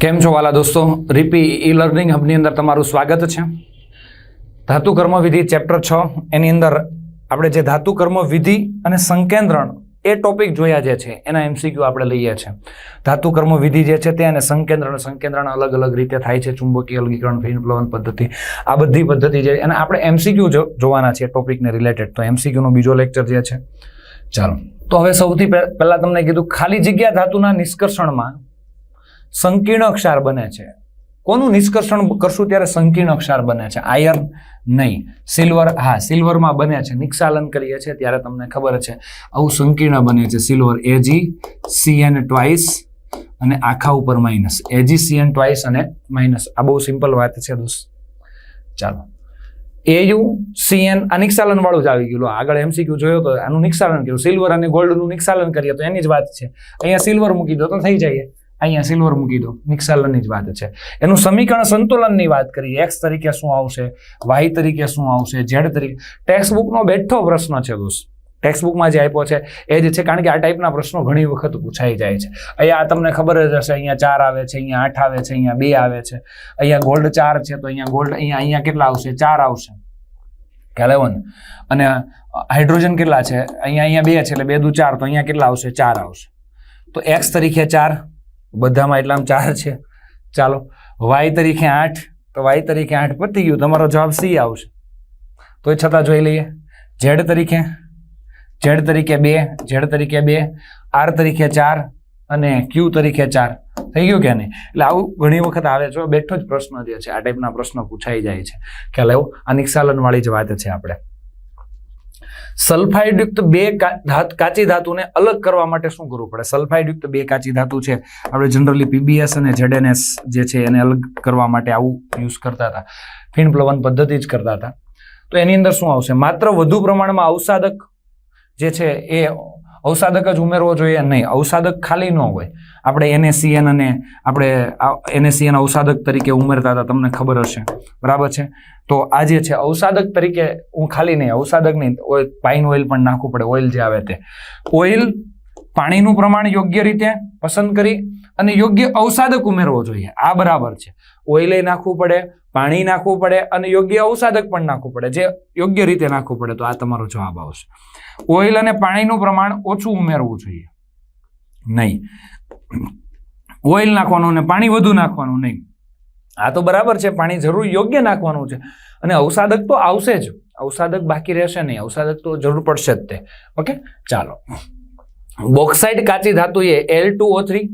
કેમ છો વાલા દોસ્તો? રીપી ઈ લર્નિંગ હબની અંદર તમારું સ્વાગત છે. ધાતુ કર્મવિધિ ચેપ્ટર છ, એની અંદર આપણે જે ધાતુ કર્મવિધિ અને સંકેન્દ્રણ એ ટોપિક જોયા જે છે, એના એમસીક્યુ આપણે લઈએ છીએ ધાતુ કર્મ વિધિ જે છે તે અને સંકેન્દ્રણ સંકેન્દ્રણ અલગ અલગ રીતે થાય છે, ચુંબકીય અલગીકરણ ફિનપ્લવન પદ્ધતિ, આ બધી પદ્ધતિ જે, અને આપણે એમસીક્યુ જોવાના છે ટોપિકને રિલેટેડ તો એમસીક્યુનો બીજો લેક્ચર જે છે, ચાલો. તો હવે સૌથી પહેલા તમને કીધું, ખાલી જગ્યા ધાતુના નિષ્કર્ષણમાં સંકીર્ણ ક્ષાર બને છે. કોનું નિષ્કર્ષણ કરશું ત્યારે સંકીર્ણ ક્ષાર બને છે? આયર્ન નહીં. સિલ્વર, હા, સિલ્વરમાં બને છે. નિક્ષાલન કરીએ છીએ ત્યારે તમને ખબર છે. આવું સંકીર્ણ બને છે. સિલ્વર એજી સીએન ટ્વાઇસ અને આખા ઉપર માઇનસ એજી સીએન ટ્વાઇસ અને માઇનસ આ બહુ સિમ્પલ વાત છે દોસ્ત. ચાલો. એયુ સીએન આ નિક્ષાલન વાળું જ આવી ગયું. આગળ એમસીક્યુ જોયો તો આનું નિક્ષાલન કર્યું. સિલ્વર અને ગોલ્ડનું નિક્ષાલન કરીએ તો એની જ વાત છે. અહીંયા સિલ્વર મૂકી દો તો થઈ જાય. અહીંયા સિલ્વર મૂકી દો. નિક્ષાલનની જ વાત છે. એનું સમીકરણ સંતુલનની વાત કરીએ. એક્સ તરીકે શું આવશે? વાય તરીકે શું આવશે? ઝેડ તરીકે. ટેક્સ્ટબુકનો બેઠો પ્રશ્ન છે દોસ્ત. ટેક્સ્ટબુકમાં જે આપ્યો છે, એ જ છે, કારણ કે આ ટાઈપના પ્રશ્નો ઘણી વખત પૂછાઈ જાય છે. અહીંયા તમને ખબર જ હશે, અહીંયા ચાર આવે છે, અહીંયા આઠ આવે છે, અહીંયા બે આવે છે. અહીંયા ગોલ્ડ ચાર છે, તો અહીંયા ગોલ્ડ અહીંયા અહીંયા કેટલા આવશે? ચાર આવશે. કેલેવન અને હાઇડ્રોજન કેટલા છે? અહીંયા અહીંયા બે છે, એટલે બે દુ ચાર, તો અહીંયા કેટલા આવશે? ચાર આવશે. તો એક્સ તરીકે ચાર બધામાં એટલા ચાર છે. ચાલો, વાય તરીકે આઠ, તો વાય તરીકે આઠ પતી ગયું. તમારો જવાબ સી આવશે. તો એ છતાં જોઈ લઈએ. ઝેડ તરીકે ઝેડ તરીકે બે, ઝેડ તરીકે બે, આર તરીકે ચાર અને ક્યુ તરીકે ચાર. થઈ ગયું કે નહીં? એટલે આવું ઘણી વખત આવે છે. બેઠો જ પ્રશ્ન જે છે, આ ટાઈપના પ્રશ્નો પૂછાઈ જાય છે. કે લેવું આ નિક્ષાલનવાળી જ વાત છે આપણે. સલ્ફાઇડ યુક્ત બે કાચી ધાતુને અલગ કરવા માટે શું કરવું પડે? સલ્ફાઇડ યુક્ત બે કાચી ધાતુ છે. આપણે જનરલી પીબીએસ અને જેડએનએસ જે છે એને અલગ કરવા માટે આવું યુઝ કરતા હતા. ફીણ પ્લવન પદ્ધતિ જ કરતા હતા. તો એની અંદર શું આવશે? માત્ર વધુ પ્રમાણમાં અવસાદક જે છે એ અવસાદક જ ઉમેરવો જોઈએ નહીં. અવસાદક ખાલી ન હોય. આપણે એનએસીએન અને આપણે એનએસીએન અવસાદક તરીકે ઉમેરતા હતા, તમને ખબર હશે. બરાબર છે? તો આ જે છે, અવસાદક તરીકે હું ખાલી નહીં, અવસાદક નહીં ઓઇલ પાઇન ઓઇલ પણ નાખવું પડે, ઓઇલ જે આવે તે. ઓઇલ પાણીનું પ્રમાણ યોગ્ય રીતે પસંદ કરી અને યોગ્ય અવસાદક ઉમેરવો જોઈએ. આ બરાબર છે. ઓઇલે નાખવું પડે, પાણી નાખવું પડે અને યોગ્ય અવસાદક પણ નાખવું પડે, જે યોગ્ય રીતે નાખવું પડે. તો આ તમારો જવાબ આવશે. ઓઇલ અને પાણીનું પ્રમાણ ઓછું ઉમેરવું જોઈએ. નહીં. ઓઇલ નાખવાનું અને પાણી વધુ નાખવાનું નહીં. આ તો બરાબર છે. પાણી જરૂર યોગ્ય નાખવાનું છે. અને અવસાદક તો આવશે જ. અવસાદક બાકી રહેશે નહીં. અવસાદક તો જરૂર પડશે જ તે. ઓકે? ચાલો. બોક્સાઇડ કાચી ધાતુ A L two O three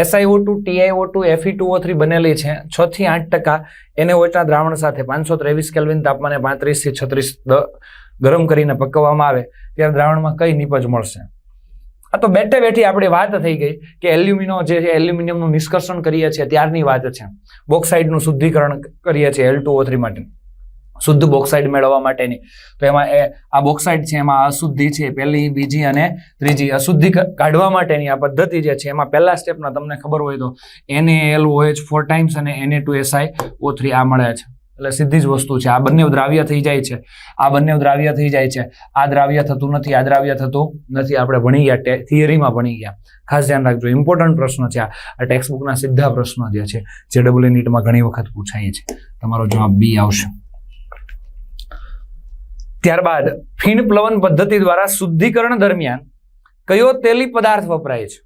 S I O two T I O two F E two O three બનેલી છે. છ થી આઠ ટકા એને ઓછા દ્રાવણ સાથે પાંચસો ત્રેવીસ કેલ્વિન તાપમાને પાંત્રીસથી છત્રીસ ગરમ કરીને પકવવામાં આવે, ત્યારે દ્રાવણમાં કઈ નિપજ મળશે? આ તો બેઠે બેઠી આપણી વાત થઈ ગઈ કે એલ્યુમિનો જે છે, એલ્યુમિનિયમનું નિષ્કર્ષણ કરીએ છીએ, ત્યારની વાત છે. બોક્સાઇડનું શુદ્ધિકરણ કરીએ છીએ એલ ટુ ઓ થ્રી માટે. શુદ્ધ બોક્સાઇડ મેળવવા માટેની. તો એમાં એ, આ બોક્સાઇડ છે, એમાં અશુદ્ધિ છે, પહેલી, બીજી અને ત્રીજી. અશુદ્ધિ કાઢવા માટેની આ પદ્ધતિ જે છે, એમાં પહેલા સ્ટેપના તમને ખબર હોય તો એને એલ ઓએચ ફોર ટાઈમ્સ અને એને ટુ એસઆઈ ઓ થ્રી આ મળે છે. એટલે સીધી જ વસ્તુ છે. આ બંને દ્રાવ્ય થઈ જાય છે. આ બંને દ્રાવ્ય થઈ જાય છે. આ દ્રાવ્ય થતું નથી, આ દ્રાવ્ય થતું નથી. આપણે ભણી ગયા થિયરીમાં ભણી ગયા. ખાસ ધ્યાન રાખજો. ઇમ્પોર્ટન્ટ પ્રશ્ન છે આ. ટેક્સ્ટબુકના ટેક્સ્ટ બુકના સીધા પ્રશ્નો જે છે, જે ડબલ નીટમાં ઘણી વખત પૂછાય છે તમારો જવાબ બી આવશે. ત્યારબાદ ફીણ પ્લવન પદ્ધતિ દ્વારા શુદ્ધિકરણ દરમિયાન કયો તેલી પદાર્થ વપરાય છે?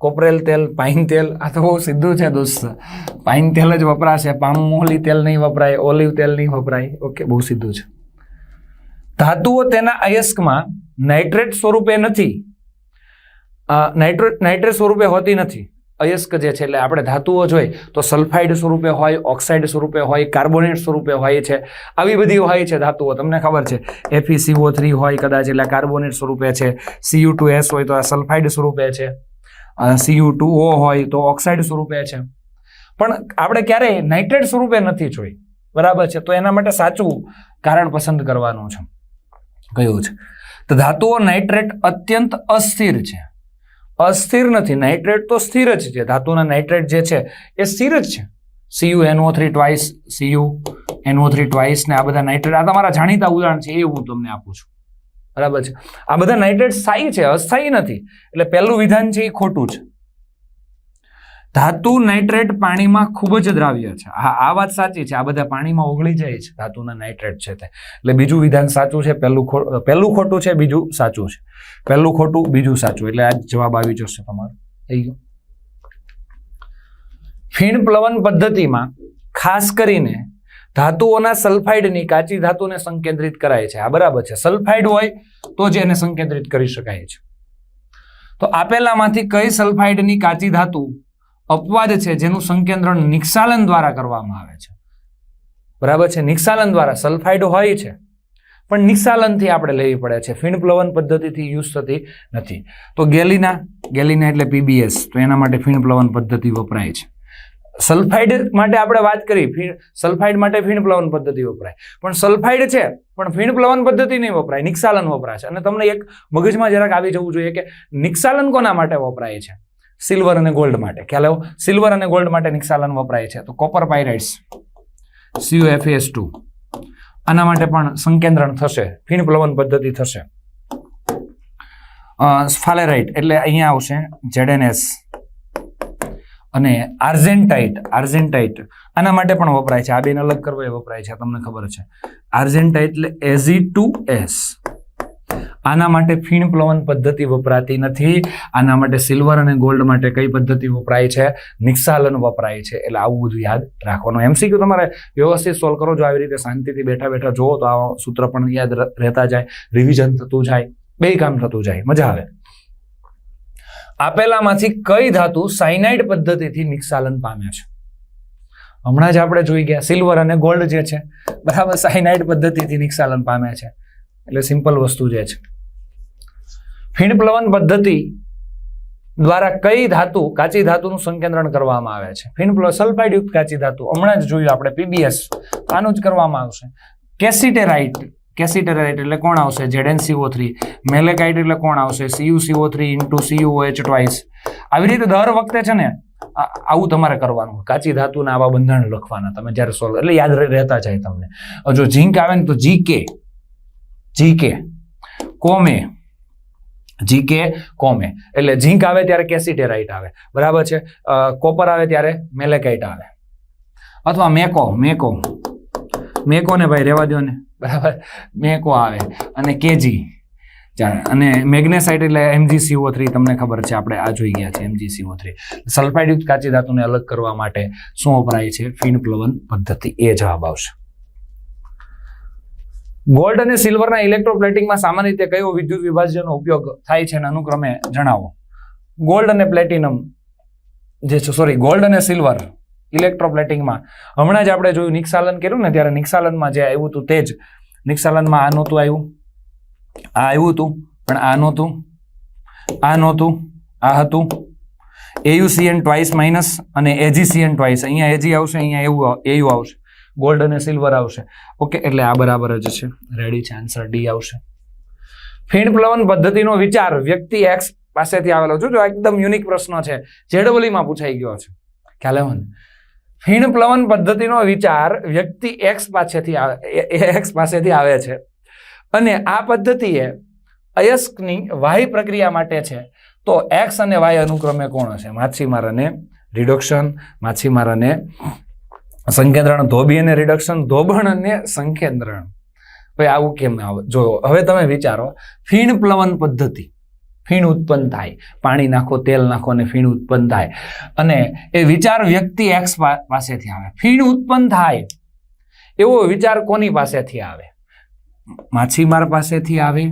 કોપરેલ તેલ, પાઇન તેલ, આ તો બહુ સીધું છે દોસ્ત. પાઇન તેલ જ વપરાશે પામમોહલી તેલ નહીં વપરાય, ઓલિવ તેલ નહીં વપરાય. ઓકે, બહુ સીધું છે. ધાતુઓ તેના અયસ્કમાં નાઇટ્રેટ સ્વરૂપે નથી. નાઇટ્રેટ નાઇટ્રેટ સ્વરૂપે હોતી નથી. અયસ્ક જે છે, એટલે આપણે ધાતુઓ જોઈએ તો સલ્ફાઇડ સ્વરૂપે હોય, ઓક્સાઇડ સ્વરૂપે હોય, કાર્બોનેટ સ્વરૂપે હોય છે. આવી બધી હોય છે ધાતુઓ. તમને ખબર છે એફીસીઓ થ્રી હોય કદાચ, એટલે કાર્બોનેટ સ્વરૂપે છે. સીયુ ટુ એસ હોય તો આ સલ્ફાઇડ સ્વરૂપે છે. સીયુ ટુ ઓ હોય તો ઓક્સાઇડ સ્વરૂપે છે. પણ આપણે ક્યારેય નાઇટ્રેટ સ્વરૂપે નથી જોઈ. બરાબર છે? તો એના માટે સાચું કારણ પસંદ કરવાનું છે. કયું છે? તો ધાતુઓ નાઇટ્રેટ અત્યંત અસ્થિર છે. અસ્થિર નથી. નાઇટ્રેટ તો સ્થિર જ છે. ધાતુના નાઇટ્રેટ જે છે એ સ્થિર જ છે. C U N O three twice C U N O three twice ને આ બધા નાઇટ્રેટ. આ તમારા જાણીતા ઉદાહરણ છે. એ હું તમને આપું છું. બરાબર છે? આ બધા નાઇટ્રેટ સ્થાયી છે. અસ્થાયી નથી. એટલે પહેલું વિધાન છે એ ખોટું છે ધાતુ નાઇટ્રેટ પાણીમાં ખૂબ જ દ્રાવ્ય છે. હા, આ વાત સાચી છે. આ બધા પાણીમાં ઓગળી જાય છે. ધાતુના નાઇટ્રેટ છે તે. એટલે બીજું વિધાન સાચું છે, પહેલું પહેલું ખોટું છે, બીજું સાચું છે. પહેલું ખોટું, બીજું સાચું. એટલે આ જવાબ આવી જશે તમારો. થઈ ગયો. ફીણ પ્લવન પદ્ધતિમાં ખાસ કરીને ધાતુઓના સલ્ફાઇડની કાચી ધાતુને સંકેન્દ્રિત કરાય છે. આ બરાબર છે. સલ્ફાઇડ હોય તો જ એને સંકેન્દ્રિત કરી શકાય છે. તો આપેલામાંથી કઈ સલ્ફાઇડની કાચી ધાતુ અપવાદ છે જેનું સંકેન્દ્રણ નિક્ષાલન દ્વારા કરવામાં આવે છે. બરાબર છે? નિક્ષાલન દ્વારા સલ્ફાઇડ હોય છે, પણ નિક્ષાલનથી આપણે લેવી પડે છે. ફીણ પ્લવન પદ્ધતિથી યુઝ થતી નથી. તો ગેલિના ગેલિના એટલે પીબીએસ તો એના માટે ફીણ પ્લવન પદ્ધતિ વપરાય છે. સલ્ફાઇડ માટે આપણે વાત કરી સલ્ફાઇડ માટે ફીણ પ્લવન પદ્ધતિ વપરાય. પણ સલ્ફાઇડ છે, પણ ફીણ પ્લવન પદ્ધતિ નહીં વપરાય નિક્ષાલન વપરાય છે. અને તમને એક મગજમાં જરાક આવી જવું જોઈએ કે નિક્ષાલન કોના માટે વપરાય છે? સિલ્વર અને ગોલ્ડ માટે. ખ્યાલ સિલ્વર અને ગોલ્ડ માટે નિક્ષાલન વપરાય છે. તો કોપર પાયરાઇટ્સ સીયુએફએસ ટુ આના માટે પણ સંકેન્દ્રણ થશે. ફીણ પ્લવન પદ્ધતિ થશે. ફાલેરાઇટ એટલે અહીંયા આવશે જેડેનએસ અને આર્જેન્ટાઇટ. આર્જેન્ટાઇટ આના માટે પણ વપરાય છે. આ બેન અલગ કરવા એ વપરાય છે. તમને ખબર છે. આર્જેન્ટાઇટ એટલે એઝી ટુ એસ આના માટે ફીણ પ્લવન પદ્ધતિ વપરાતી નથી. આના માટે સિલ્વર અને ગોલ્ડ માટે કઈ પદ્ધતિ વપરાય છે? નિક્ષાલન વપરાય છે. એટલે આવું બધું યાદ રાખવાનું. એમસીક્યુ તમારે વ્યવસ્થિત સોલ્વ કરો. જો આવી રીતે શાંતિથી બેઠા બેઠા જોવો તો આ સૂત્ર પણ યાદ રહેતા જાય. રિવિઝન થતું જાય. બે કામ થતું જાય. મજા આવે. આપેલામાંથી કઈ ધાતુ સાયનાઇડ પદ્ધતિથી નિક્ષાલન પામે છે? હમણાં જ આપણે જોઈ ગયા. સિલ્વર અને ગોલ્ડ જે છે, બરાબર સાયનાઇડ પદ્ધતિથી નિક્ષાલન પામે છે. એટલે સિમ્પલ વસ્તુ જે છે. ફીણ પ્લવન પદ્ધતિ દ્વારા કઈ ધાતુ, કાચી ધાતુનું સંકેન્દ્રણ કરવામાં આવે છે? ફીણ પ્લવ સલ્ફાઇડ કાચી ધાતુ, હમણાં જ જોયું આપણે પીબીએસ આનું જ કરવામાં આવશે. કેસિટેરાઇટ કેસિટેરાઇટ એટલે કોણ આવશે? જેડેન સીઓ થ્રી મેલેકાઇટ એટલે કોણ આવશે? C U C O three into C U O H twice આવી રીતે દર વખતે છે ને આવું તમારે કરવાનું કાચી ધાતુના આવા બંધારણ લખવાના, તમે જ્યારે સોલ્વ એટલે યાદ રહે- રહેતા જાય તમને. જો ઝીંક આવે ને તો જી કે જી કે કોમે. જીકે, કોમે. એટલે ઝીંક આવે ત્યારે કેસિટેરાઇટ આવે. બરાબર છે? કોપર આવે ત્યારે મેલેકાઇટ આવે. અથવા મેકો મેકો. મેકો ને ભાઈ રહેવા દો ને. બરાબર? મેકો આવે. અને કેજી. અને મેગ્નેસાઇટ એટલે એમજીસીઓ થ્રી, તમને ખબર છે, આપણે આ જોઈ ગયા છે, એમજીસીઓ થ્રી. સલ્ફાઇડયુક્ત કાચી ધાતુને અલગ કરવા માટે શું વપરાય છે? ફીણ પ્લવન પદ્ધતિ. એ જવાબ આવશે. ગોલ્ડ અને સિલ્વરના ઇલેક્ટ્રોપ્લેટિંગમાં સામાન્ય રીતે કયો વિદ્યુત વિભાજ્યનો ઉપયોગ થાય છે અને અનુક્રમે જણાવો. ગોલ્ડ અને પ્લેટિનમ જે છે સોરી ગોલ્ડ અને સિલ્વર ઇલેક્ટ્રોપ્લેટિંગમાં હમણાં જ આપણે જોયું નિક્ષાલન કર્યું ને ત્યારે નિક્ષાલનમાં જે આવ્યું હતું તે જ. નિક્ષાલનમાં આ નહોતું આવ્યું. આ આવ્યું હતું, પણ આ નહોતું. આ નહોતું, આ હતું. એયુસીએન ટ્વાઇસ માઇનસ અને એજીસીએન ટ્વાઇસ અહીંયા એજી આવશે, અહીંયા એવું એયુ આવશે. ગોલ્ડ અને સિલ્વર આવશે. ઓકે એટલે આ બરાબર જ છે. રેડી છે? આન્સર ડી આવશે. ફીણ પ્લવન પદ્ધતિનો વિચાર વ્યક્તિ એક્સ પાસેથી આવેલો જો જો એકદમ યુનિક પ્રશ્ન છે. જેડબલીમાં પૂછાઈ ગયો છે. ખ્યાલ મને ફીણ પ્લવન પદ્ધતિનો વિચાર વ્યક્તિ એક્સ પાસેથી આવે એક્સ પાસેથી આવે છે. અને આ પદ્ધતિએ અયસ્કની વાહી પ્રક્રિયા માટે છે. તો એક્સ અને વાય અનુક્રમે કોણ હશે? માછીમાર અને રિડક્શન માછીમાર અને સંકેન્દ્રણ ધોબી અને રિડક્શન ધોબણ અને સંકેન્દ્રણ. ભાઈ, આવું કેમ આવે? જો હવે તમે વિચારો, ફીણ પ્લવન પદ્ધતિ. ફીણ ઉત્પન્ન થાય. પાણી નાખો, તેલ નાખો અને ફીણ ઉત્પન્ન થાય. અને એ વિચાર વ્યક્તિ એક્સ પાસેથી આવે. ફીણ ઉત્પન્ન થાય. એવો વિચાર કોની પાસેથી આવે? માછીમાર પાસેથી આવે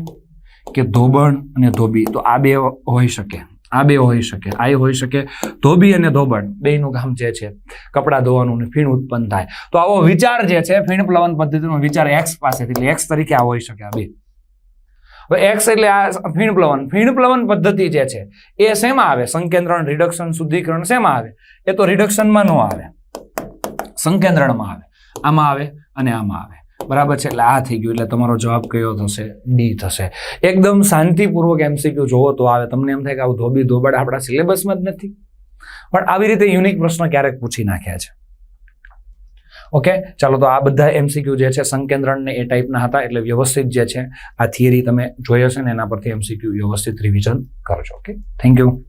કે ધોબણ અને ધોબી? તો આ બે હોઈ શકે. આ બે હોઈ શકે, આ હોઈ શકે. ધોબી અને ધોબણ બેયનું કામ જે છે, કપડાં ધોવાનું ને ફીણ ઉત્પન્ન થાય. તો આવો વિચાર જે છે, ફીણ પ્લવન પદ્ધતિનો વિચાર એક્સ પાસેથી એક્સ તરીકે આ હોઈ શકે આ બે. હવે એક્સ એટલે આ ફીણ પ્લવન. ફીણ પ્લવન પદ્ધતિ જે છે, એ શેમાં આવે? સંકેન્દ્રણ રિડક્શન શુદ્ધિકરણ શેમાં આવે? એ તો રિડક્શનમાં ન આવે. સંકેન્દ્રણમાં આવે. આમાં આવે અને આમાં આવે. બરાબર છે? એટલે આ થઈ ગયું. એટલે તમારો જવાબ કયો થશે? ડી થશે. એકદમ શાંતિપૂર્વક એમસીક્યુ જોવો તો આવે. તમને એમ થાય કે આવું ધોબી ધોબડ આપણા સિલેબસમાં જ નથી. પણ આવી રીતે યુનિક પ્રશ્ન ક્યારેક પૂછી નાખ્યા છે. ઓકે? ચાલો તો આ બધા એમસીક્યુ જે છે સંકેન્દ્રણ ને એ ટાઈપના હતા. એટલે વ્યવસ્થિત જે છે, આ થિયરી તમે જોઈ હશે ને એના પરથી એમસીક્યુ વ્યવસ્થિત રિવિઝન કરજો. ઓકે? Thank you